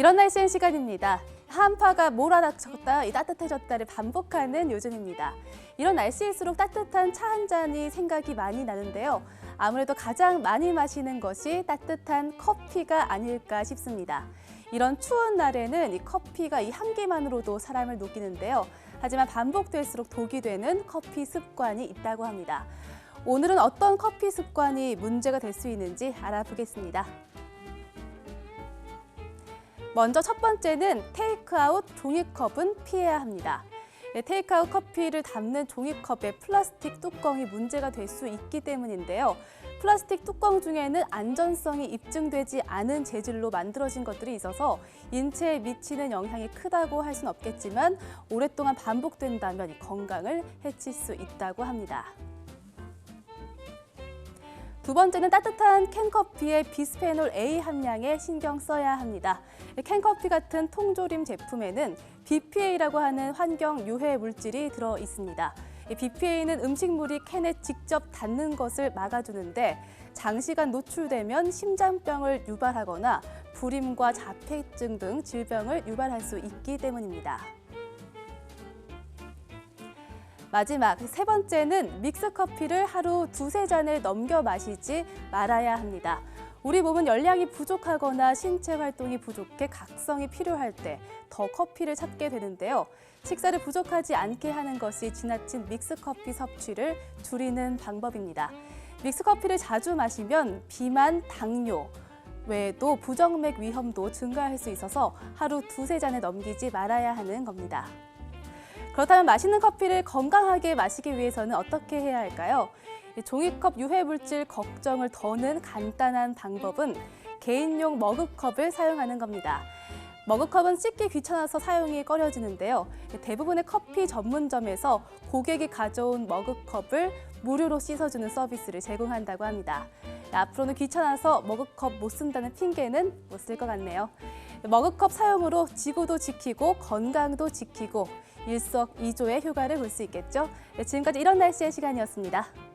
이런 날씨의 시간입니다. 한파가 몰아닥쳤다, 이 따뜻해졌다를 반복하는 요즘입니다. 이런 날씨일수록 따뜻한 차 한 잔이 생각이 많이 나는데요. 아무래도 가장 많이 마시는 것이 따뜻한 커피가 아닐까 싶습니다. 이런 추운 날에는 이 커피가 이 향기만으로도 사람을 녹이는데요. 하지만 반복될수록 독이 되는 커피 습관이 있다고 합니다. 오늘은 어떤 커피 습관이 문제가 될 수 있는지 알아보겠습니다. 먼저 첫 번째는 테이크아웃 종이컵은 피해야 합니다. 네, 테이크아웃 커피를 담는 종이컵의 플라스틱 뚜껑이 문제가 될 수 있기 때문인데요. 플라스틱 뚜껑 중에는 안전성이 입증되지 않은 재질로 만들어진 것들이 있어서 인체에 미치는 영향이 크다고 할 수는 없겠지만 오랫동안 반복된다면 이 건강을 해칠 수 있다고 합니다. 두 번째는 따뜻한 캔커피의 비스페놀 A 함량에 신경 써야 합니다. 캔커피 같은 통조림 제품에는 BPA라고 하는 환경 유해 물질이 들어 있습니다. 이 BPA는 음식물이 캔에 직접 닿는 것을 막아주는데 장시간 노출되면 심장병을 유발하거나 불임과 자폐증 등 질병을 유발할 수 있기 때문입니다. 마지막 세 번째는 믹스 커피를 하루 두세 잔을 넘겨 마시지 말아야 합니다. 우리 몸은 열량이 부족하거나 신체 활동이 부족해 각성이 필요할 때 더 커피를 찾게 되는데요. 식사를 부족하지 않게 하는 것이 지나친 믹스 커피 섭취를 줄이는 방법입니다. 믹스 커피를 자주 마시면 비만, 당뇨, 외에도 부정맥 위험도 증가할 수 있어서 하루 두세 잔을 넘기지 말아야 하는 겁니다. 그렇다면 맛있는 커피를 건강하게 마시기 위해서는 어떻게 해야 할까요? 이 종이컵 유해 물질 걱정을 더는 간단한 방법은 개인용 머그컵을 사용하는 겁니다. 머그컵은 씻기 귀찮아서 사용이 꺼려지는데요. 대부분의 커피 전문점에서 고객이 가져온 머그컵을 무료로 씻어주는 서비스를 제공한다고 합니다. 앞으로는 귀찮아서 머그컵 못 쓴다는 핑계는 못 쓸 것 같네요. 머그컵 사용으로 지구도 지키고 건강도 지키고 일석이조의 효과를 볼 수 있겠죠. 네, 지금까지 이런 날씨의 시간이었습니다.